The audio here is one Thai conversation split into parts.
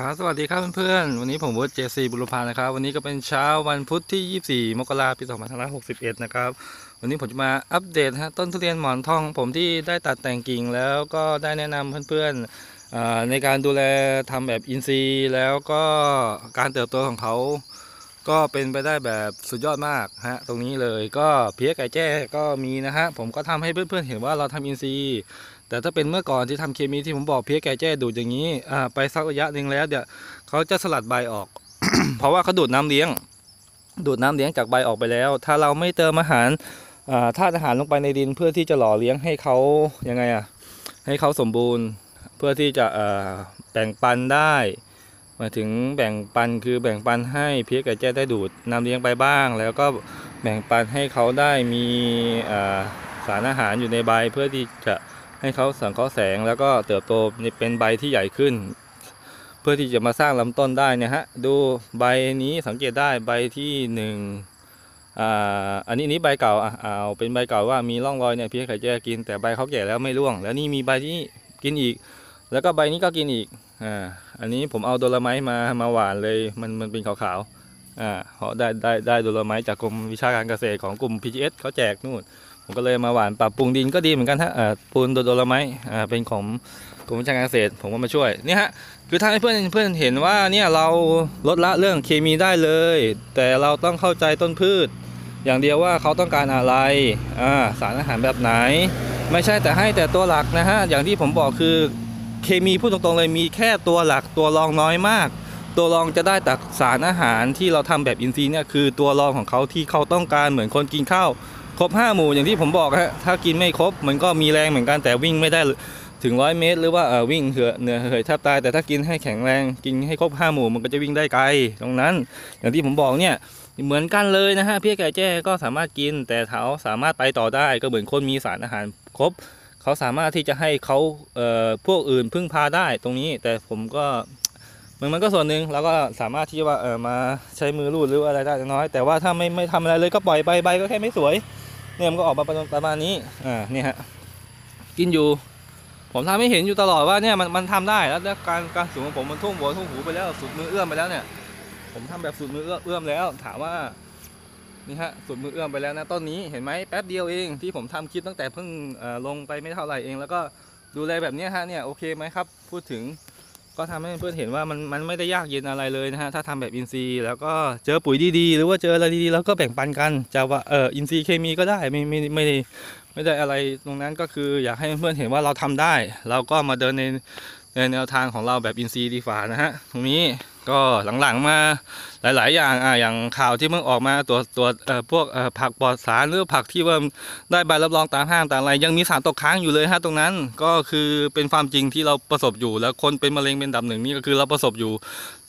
ครับสวัสดีครับเพื่อนๆ วันนี้ผมวุฒิเจซีบุรพานะครับ วันนี้ก็เป็นเช้าวันพุธที่ 24 มกราคมปี 2561 นะครับ วันนี้ผมจะมาอัปเดตฮะต้นทุเรียนหมอนทองของผมที่ได้ตัดแต่งกิ่งแล้วก็ได้แนะนำเพื่อนๆในการดูแลทำแบบอินทรีย์แล้วก็การเติบโตของเขา ก็เป็นไปได้แบบสุดยอดมากฮะตรงนี้เลยก็เพี้ยไก่แจ้ก็มีนะฮะผมก็ทำให้เพื่อนๆเห็นว่าเราทำอินทรีย์ แต่ถ้าเป็นเมื่อก่อนที่ทำเคมีที่ผมบอกเพี้ยแก่แจ้ดูดอย่างนี้อไปสักระยะหนึ่งแล้วเดี๋ยวเขาจะสลัดใบออก เพราะว่าเขาดูดน้ำเลี้ยง ดูดน้ำเลี้ยงจากใบออกไปแล้ว ถ้าเราไม่เติมอาหารธาตุอาหารลงไปในดินเพื่อที่จะหล่อเลี้ยงให้เขายังไงอะให้เขาสมบูรณ์เพื่อที่จะแบ่งปันได้มาถึงแบ่งปันคือแบ่งปันให้เพี้ยแก่แจ้ได้ดูดน้ำเลี้ยงไปบ้าง แล้วก็แบ่งปันให้เขาได้มีสารอาหารอยู่ในใบเพื่อที่จะ ให้เขาสังเคราะห์แสงแล้วก็เติบโตเป็นใบที่ใหญ่ขึ้น เพื่อที่จะมาสร้างลำต้นได้เนี่ยฮะดูใบนี้สังเกตได้ใบที่หนึ่งอ่าอันนี้นี้ใบเก่าอะเอาเป็นใบเก่าว่ามีร่องรอยเนี่ยพี่ไข่แจ้กินแต่ใบเขาแก่แล้วไม่ร่วง แล้วนี่มีใบที่กินอีก แล้วก็ใบนี้ก็กินอีกอ่าอันนี้ผมเอาโดลไม้มามาหวานเลยมันมันเป็นขาวๆอ่าเพราได้ได้ได้โดลไม้จากกรมวิชาการเกษตรของกลุ่ม PGS เขาแจกนู่น ผมก็เลยมาหวานปรับปรุงดินก็ดีเหมือนกันฮะอ่าปูนโดโดลไม้เป็นของกรมวิชาการเกษตร ผมก็มาช่วยนี่ฮะคือถ้าให้เพื่อนเพื่อนเห็นว่าเนี่ยเราลดละเรื่องเคมีได้เลย แต่เราต้องเข้าใจต้นพืช อย่างเดียวว่าเขาต้องการอะไรสารอาหารแบบไหน ไม่ใช่แต่ให้แต่ตัวหลักนะฮะอย่างที่ผมบอกคือเคมีพูดตรงๆเลยมีแค่ตัวหลักตัวรองน้อยมากตัวรองจะได้จากสารอาหารที่เราทำแบบอินทรีย์เนี่ยคือตัวรองของเขาที่เขาต้องการเหมือนคนกินข้าว ครบห้าหมู่อย่างที่ผมบอกฮะถ้ากินไม่ครบมันก็มีแรงเหมือนกันแต่วิ่งไม่ได้ถึงร้อยเมตร หรือว่าเออวิ่งเหือะเหนื่อยแทบตายแต่ถ้ากินให้แข็งแรง กินให้ครบห้าหมู่มันก็จะวิ่งได้ไกล ตรงนั้น อย่างที่ผมบอกเนี่ยเหมือนกันเลยนะฮะเพี้ยไก่แจ้ก็สามารถกิน แต่เขาสามารถไปต่อได้ก็เหมือนคนมีสารอาหารครบ เขาสามารถที่จะให้เขาเอ่อพวกอื่นพึ่งพาได้ตรงนี้ แต่ผมก็มันมันก็ส่วนหนึ่งเราก็สามารถที่ว่าเออมาใช้มือรูดหรืออะไรได้น้อย แต่ว่าถ้าไม่ไม่ทำอะไรเลยก็ปล่อยไปใบก็แค่ไม่สวย เนี่ยมันก็ออกมาประมาณนี้อ่านี่ฮะกินอยู่ ผมทำให้เห็นอยู่ตลอดว่าเนี่ยมันมันทำได้แล้วแล้วการการสูงของผมมันทุ่มหัวทุ่มหูไปแล้วสุดมือเอื้อมไปแล้วเนี่ย ผมทำแบบสุดมือเอื้อเอื้อมแล้ว ถามว่านี่ฮะสุดมือเอื้อมไปแล้วนะต้นนี้เห็นไหมแป๊บเดียวเองที่ผมทำคลิปตั้งแต่เพิ่งลงไปไม่เท่าไหร่เอง แล้วก็ดูแลแบบนี้ฮะเนี่ยโอเคไหมครับ พูดถึง ก็ทำให้เพื่อนเห็นว่ามันมันไม่ได้ยากเย็นอะไรเลยนะฮะถ้าทำแบบอินทรีย์แล้วก็เจอปุ๋ยดีๆ หรือว่าเจออะไรดีๆ แล้วก็แบ่งปันกันจะว่าเอออินทรีย์เคมีก็ได้ไม่ไม่ไม่ได้ไม่ได้อะไรตรงนั้นก็คืออยากให้เพื่อนเห็นว่าเราทำได้ เราก็มาเดินในในแนวทางของเราแบบอินทรีย์ดีฝ่านะฮะตรงนี้ ก็หลังๆมาหลาย ๆ อย่างอะอย่างข่าวที่เพิ่งออกมาตัวตัวเอ่อพวกเอ่อผักปลอดสารหรือผักที่ว่าได้ใบรับรองตามห้างตามอะไร ยังมีสารตกค้างอยู่เลยฮะตรงนั้น ก็คือเป็นความจริงที่เราประสบอยู่ แล้วคนเป็นมะเร็งเป็นดับหนึ่งนี่ก็คือเราประสบอยู่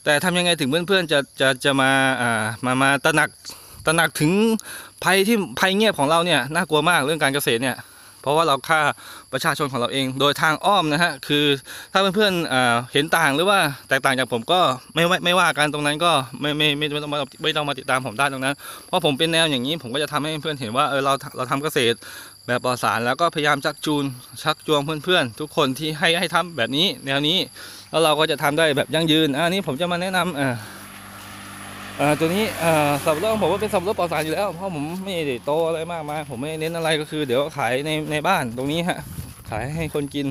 แต่ทำยังไงถึงเพื่อน ๆ จะจะจะมาอ่ามามาตระหนักตระหนักถึงภัยที่ภัยเงียบของเราเนี่ยน่ากลัวมากเรื่องการเกษตรเนี่ย เพราะว่าเราฆ่าประชาชนของเราเองโดยทางอ้อมนะฮะคือถ้าเพื่อนๆเห็นต่างหรือว่าแตกต่างจากผมก็ไม่ไม่ไม่ว่ากันตรงนั้นก็ไม่ไม่ไม่ต้องมาไม่ต้องมาติดตามผมได้ตรงนั้น เพราะผมเป็นแนวอย่างนี้ผมก็จะทำให้เพื่อนเห็นว่าเออเราเราทำเกษตรแบบปลอดสารแล้วก็พยายามชักจูนชักจวงเพื่อนๆ ทุกคนที่ให้ให้ทำแบบนี้แนวนี้ แล้วเราก็จะทำได้แบบยั่งยืนอันนี้ผมจะมาแนะนำอ่า ตัวนี้สับปะรดของผมว่าเป็นสับปะรดปลอดสารอยู่แล้วเพราะผมไม่ได้โตอะไรมากมายผมไม่เน้นอะไรก็คือ เดี๋ยวขายในในบ้านตรงนี้ฮะขายให้คนกิน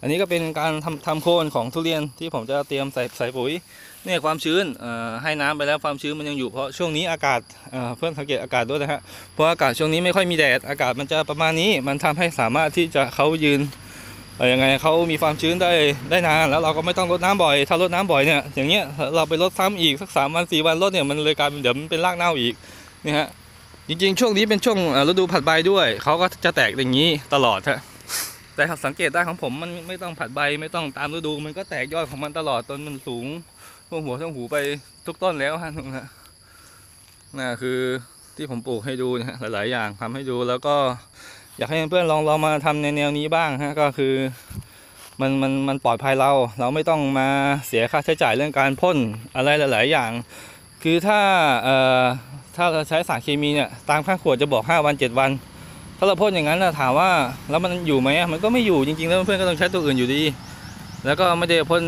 อันนี้ก็เป็นการทำทำโคนของทุเรียนที่ผมจะเตรียมใส่ใส่ปุ๋ยเนี่ยความชื้นให้น้ำไปแล้วความชื้นมันยังอยู่เพราะช่วงนี้อากาศเเพื่อนสังเกตอากาศด้วยนะฮะเพราะอากาศช่วงนี้ไม่ค่อยมีแดดอากาศมันจะประมาณนี้มันทำให้สามารถที่จะเขายืน ยังไงเขามีความชื้นได้ได้นาน แล้วเราก็ไม่ต้องรดน้ำบ่อย ถ้ารดน้ำบ่อยเนี่ยอย่างเงี้ยเราไปรดซ้ำอีกสักสามวันสี่วันรดเนี่ยมันเลยกลายเป็นเดี๋ยวมันเป็นรากเน่าอีกนี่ฮะจริงๆ ช่วงนี้เป็นช่วงฤดูผัดใบด้วยเขาก็จะแตกอย่างนี้ตลอดฮะแต่สังเกตได้ของผมมันไม่ต้องผัดใบไม่ต้องตามฤดู มันก็แตกยอดของมันตลอดต้นมันสูงท่วมหัวท่วมหูไปทุกต้นแล้วฮะตรงนั้นน่ะคือที่ผมปลูกให้ดูนะฮะหลาย ๆ อย่างทำให้ดูแล้วก็ อยากให้เพื่อนๆลองลองมาทำในแนวนี้บ้างฮะก็คือมันมันมันปลอดภัยเรา เราไม่ต้องมาเสียค่าใช้จ่ายเรื่องการพ่นอะไรหลาย ๆ อย่าง คือถ้าเอ่อถ้าเราใช้สารเคมีเนี่ยตามข้างขวดจะบอก 5 วัน 7 วัน ถ้าเราพ่นอย่างนั้นนะถามว่าแล้วมันอยู่ไหมมันก็ไม่อยู่จริง ๆ แล้วเพื่อนก็ต้องใช้ตัวอื่นอยู่ดี แล้วก็ไม่ได้พ่น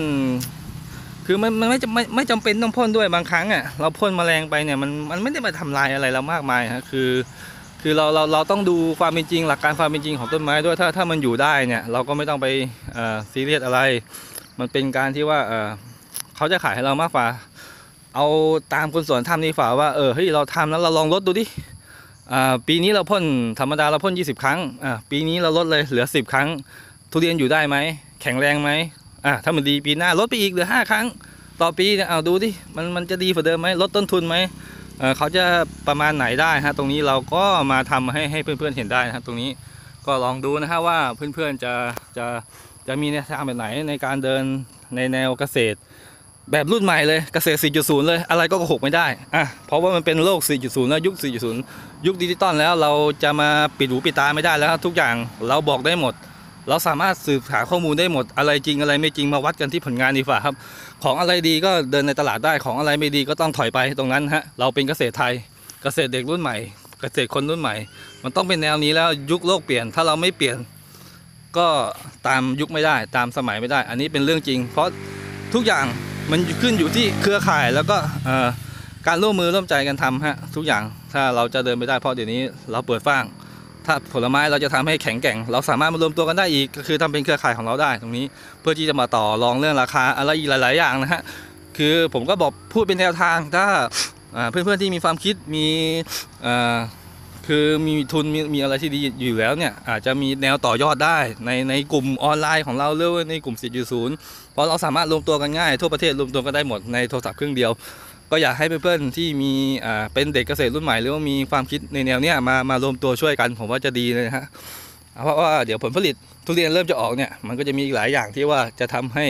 คือมันมันไม่จำไม่ไม่จำเป็นต้องพ่นด้วยบางครั้งอะเราพ่นแมลงไปเนี่ยมันมันไม่ได้มาทำลายอะไรเรามากมายฮะคือ คือเราเราเราต้องดูความเป็นจริง หลักการความเป็นจริงของต้นไม้ด้วยถ้าถ้ามันอยู่ได้เนี่ยเราก็ไม่ต้องไปซีเรียสอะไร มันเป็นการที่ว่าเขาจะขายให้เรามากกว่า เอาตามคนสวนทำดีฝ่าว่าเออเฮ้ยเราทำแล้วเราลองลดดูดิปีนี้เราพ่นธรรมดาเราพ่น 20 ครั้งปีนี้เราลดเลยเหลือ 10 ครั้ง ทุเรียนอยู่ได้ไหมแข็งแรงไหมอ่าถ้ามันดีปีหน้าลดไปอีกเหลือ 5 ครั้ง ต่อปีเนี่ยเอาดูดิมันมันจะดีกว่าเดิมไหมลดต้นทุนไหม เเขาจะประมาณไหนได้ฮะตรงนี้เราก็มาทำให้ให้เพื่อนๆเห็นได้นะฮะตรงนี้ก็ลองดูนะฮะว่าเพื่อนๆจะจะจะมีแนวทางแบบไหนในการเดินในแนวเกษตร แบบรุ่นใหม่เลยเกษตร 4.0 เลย อะไรก็โกหกไม่ได้อะเพราะว่ามันเป็นโลก 4.0 แล้วยุค 4.0 ยุคดิจิตอลแล้วเราจะมาปิดหูปิดตาไม่ได้แล้วทุกอย่างเราบอกได้หมด เราสามารถสืบหาข้อมูลได้หมดอะไรจริงอะไรไม่จริงมาวัดกันที่ผลงานดีกว่าครับ ของอะไรดีก็เดินในตลาดได้ของอะไรไม่ดีก็ต้องถอยไปตรงนั้นฮะเราเป็นเกษตรไทยเกษตรเด็กรุ่นใหม่ เกษตรคนรุ่นใหม่ มันต้องเป็นแนวนี้แล้วยุคโลกเปลี่ยน ถ้าเราไม่เปลี่ยน ก็ตามยุคไม่ได้ ตามสมัยไม่ได้ อันนี้เป็นเรื่องจริง เพราะทุกอย่างมันขึ้นอยู่ที่เครือข่ายแล้วก็การร่วมมือร่วมใจกันทำฮะทุกอย่างถ้าเราจะเดินไม่ได้เพราะเดี๋ยวนี้เราเปิดฟ้าง ถ้าผลไม้เราจะทำให้แข็งแกร่ง เราสามารถมารวมตัวกันได้อีก ก็คือทำเป็นเครือข่ายของเราได้ตรงนี้ เพื่อที่จะมาต่อรองเรื่องราคาอะไรอีกหลาย ๆ อย่างนะฮะ คือผมก็บอกพูดเป็นแนวทางถ้าเพื่อนๆที่มีความคิดมีคือมีทุนมีมีอะไรที่ดีอยู่แล้วเนี่ยอาจจะมีแนวต่อยอดได้ในในกลุ่มออนไลน์ของเราหรือในกลุ่ม4.0เพราะเราสามารถรวมตัวกันง่ายทั่วประเทศรวมตัวกันได้หมดในโทรศัพท์เครื่องเดียว ก็อยากให้เพื่อนๆที่มีอ่าเป็นเด็กเกษตรรุ่นใหม่หรือว่ามีความคิดในแนวเนี้ยมามารวมตัวช่วยกัน ผมว่าจะดีเลยนะฮะเพราะว่าเดี๋ยวผลผลิตทุเรียนเริ่มจะออกเนี่ยมันก็จะมีอีกหลายอย่างที่ว่าจะทำให้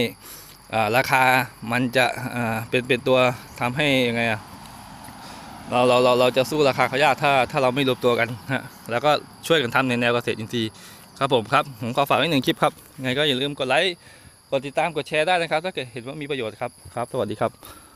อ่าราคามันจะอ่าเป็นเป็นตัวทำให้ยังไงอะเราเราเราเราจะสู้ราคาเขายากถ้าถ้าเราไม่รวมตัวกันฮะแล้วก็ช่วยกันทำในแนวเกษตรอินทรีย์ครับผมครับผมขอฝากไว้หนึ่งคลิปครับไงก็อย่าลืมกดไลค์กดติดตามกดแชร์ได้นะครับ ถ้าเกิดเห็นว่ามีประโยชน์ครับครับ สวัสดีครับ